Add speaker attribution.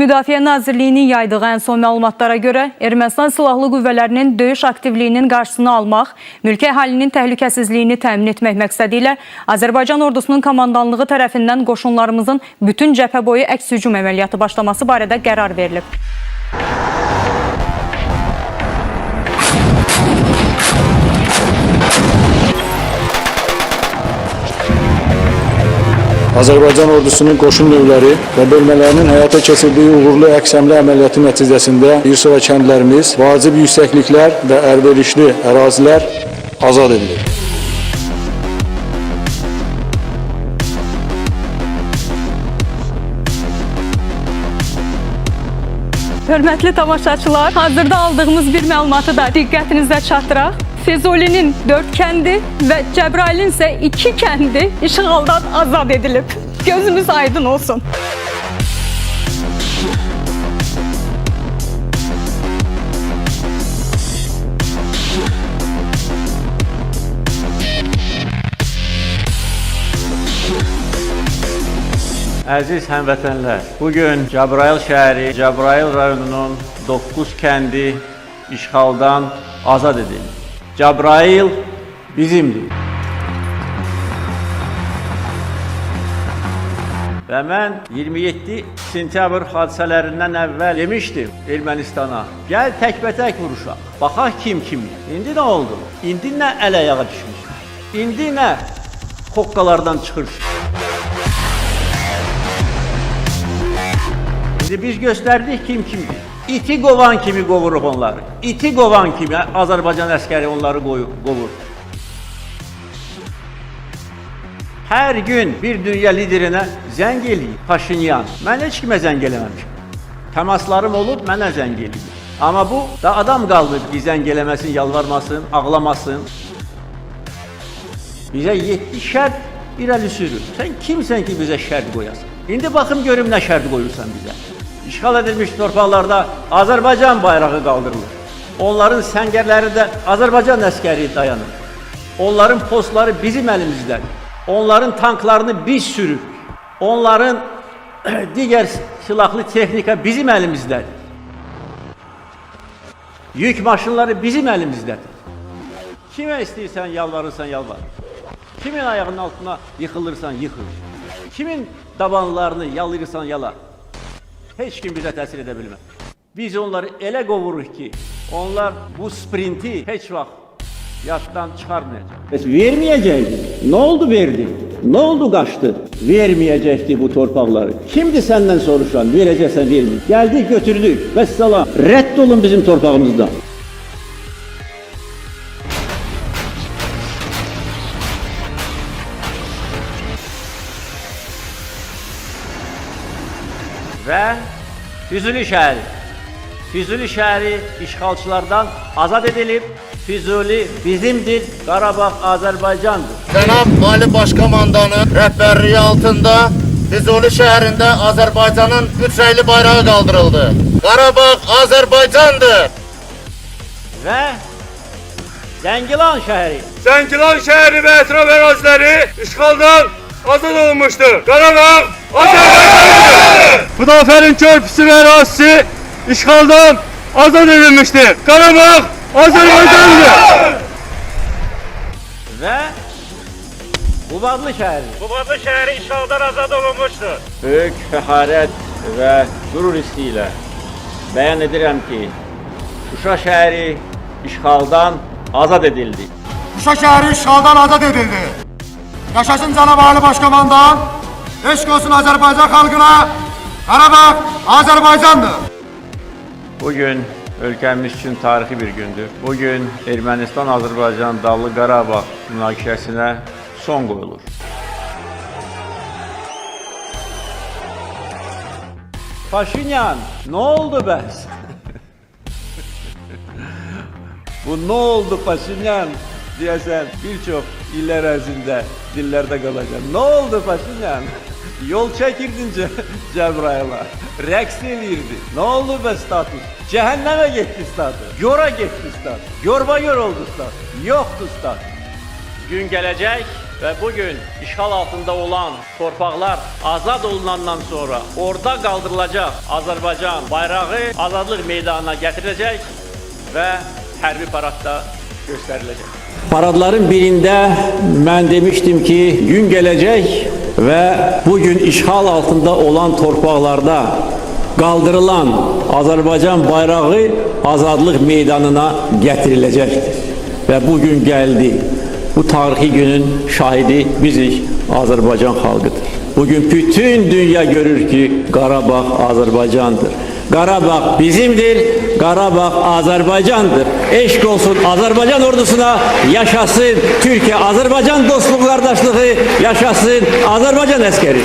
Speaker 1: Müdafiə Nazirliyinin yaydığı ən son məlumatlara görə Ermənistan silahlı qüvvələrinin döyüş aktivliyinin qarşısını almaq, mülki əhalinin təhlükəsizliyini təmin etmək məqsədi ilə Azərbaycan ordusunun komandanlığı tərəfindən qoşunlarımızın bütün cəbhə boyu əks hücum əməliyyatı başlaması barədə qərar verilib.
Speaker 2: Azərbaycan ordusunun qoşun növləri və bölmələrinin həyata keçirdiyi uğurlu əks-həmlə əməliyyatı nəticəsində sıra kəndlərimiz, vacib yüksəkliklər və əlverişli ərazilər azad edilir.
Speaker 1: Hörmətli tamaşaçılar, hazırda aldığımız bir məlumatı da diqqətinizə çatdıraq. Füzulinin 4 kəndi və Cəbrailin isə 2 kəndi işğaldan azad edilib. Gözünüz aydın olsun.
Speaker 3: Əziz həmvətənlər, bugün Cəbrayıl şəhəri, Cəbrayıl rayonunun 9 kəndi işğaldan azad edildi. Cəbrayıl bizimdir. Və mən 27 sentyabr hadisələrindən əvvəl demişdim Ermənistana, gəl təkbətək vuruşaq, baxaq kim kimdir. İndi nə oldu? İndi nə əl ayağa düşmüş? İndi nə hoqqalardan çıxır? İndi biz göstərdik kim kimdir. İti qovan kimi qovuruq onları. İti qovan kimi Azərbaycan əskəri onları qovur. Hər gün bir dünya liderinə zəng eləyir Paşinyan. Mən heç kimə zəng eləməmişəm. Təmaslarım olub, mənə zəng eləyir. Amma bu da adam qaldı ki, zəng eləməsin, yalvarmasın, ağlamasın. Bizə 7 şərt irəli sürür. Sən kimsən ki, bizə şərt qoyasan? İndi baxım görüm nə şərt qoyursan bizə. İşğal edilmiş torpaqlarda Azərbaycan bayrağı qaldırılır. Onların səngərlərində Azərbaycan əskəri dayanır. Onların postları bizim əlimizdədir. Onların tanklarını biz sürüb. Onların digər silahlı texnika bizim əlimizdədir. Yük maşınları bizim əlimizdədir. Kimə istəyirsən yalvarırsan yalvar. Kimin ayağının altına yıxılırsan yıxıl. Kimin dabanlarını yalayırsan yala. Heç kim bizə təsir edə bilməz. Biz onları elə qovuruq ki, onlar bu sprinti heç vaxt yaddan çıxarmayacaq. Biz verməyəcəkdi. Nə oldu verdi? Nə oldu qaçdı? Verməyəcəkdi bu torpaqları. Kimdir səndən soruşan? Verəcəksən vermir. Gəldik götürdük. Vəssalam. Rədd olun bizim torpağımızdan. Və Füzuli şəhəri. Füzuli şəhəri işğalçılardan azad edilib. Füzuli bizimdir, Qarabağ Azərbaycandır.
Speaker 4: Cənab Ali Başkomandanın rəhbərliyi altında Füzuli şəhərində Azərbaycanın üç rəngli bayrağı qaldırıldı. Qarabağ Azərbaycandır.
Speaker 3: Və Zəngilan şəhəri.
Speaker 5: Zəngilan şəhəri və ətraf əraziləri işğaldan azad olunmuşdur. Qarabağ Azərbaycandır. Xudafərin körpüsü və ərazisi işğaldan azad edilmişdir. Qarabağ Azərbaycandır.
Speaker 3: və Qubadlı şəhəri.
Speaker 5: Qubadlı şəhəri işğaldan azad olunmuşdur.
Speaker 3: Böyük fəxarət və qürur hissi ilə bəyan edirəm ki, Şuşa şəhəri işğaldan azad edildi.
Speaker 4: Şuşa şəhəri işğaldan azad edildi. Yaşasın Cənab Ali Başkomandan. Eşq olsun Azərbaycan xalqına. Qarabağ Azərbaycandır.
Speaker 3: Bugün ölkəmiz üçün tarixi bir gündür. Bugün Ermənistan-Azərbaycan Dağlı Qarabağ münaqişəsinə son qoyulur. Paşinyan, nə oldu bəs? Bu nə oldu Paşinyan deyəsən bir çox illər ərzində dillərdə qalacaq. Nə oldu Paşinyan? Yol çəkirdin Ce- Cəbrayıla. Rəqs eləyirdi. Nə oldu bə status? Cəhənnəmə getdi status. Yora getdi status. Yorba yor oldu status. Yoxdur status. Gün gələcək,
Speaker 6: ve bugün işgal altında olan torpaqlar azad olunandan sonra orada kaldırılacak Azerbaycan bayrağı azadlık meydanına getirilecek ve hərbi paradda gösterilecek.
Speaker 3: Paradların birinde ben demiştim ki gün gelecek ve bugün işgal altında olan torpaqlarda kaldırılan Azerbaycan bayrağı azadlık meydanına getirilecektir. Ve bugün geldi. Bu tarihi günün şahidi bizik Azerbaycan halkıdır. Bugün bütün dünya görür ki Qarabağ Azerbaycandır. Qarabağ bizimdir, Qarabağ Azerbaycandır. Eşk olsun Azerbaycan ordusuna, yaşasın Türkiye Azerbaycan dostluq qardaşlığı, yaşasın Azerbaycan əskeri.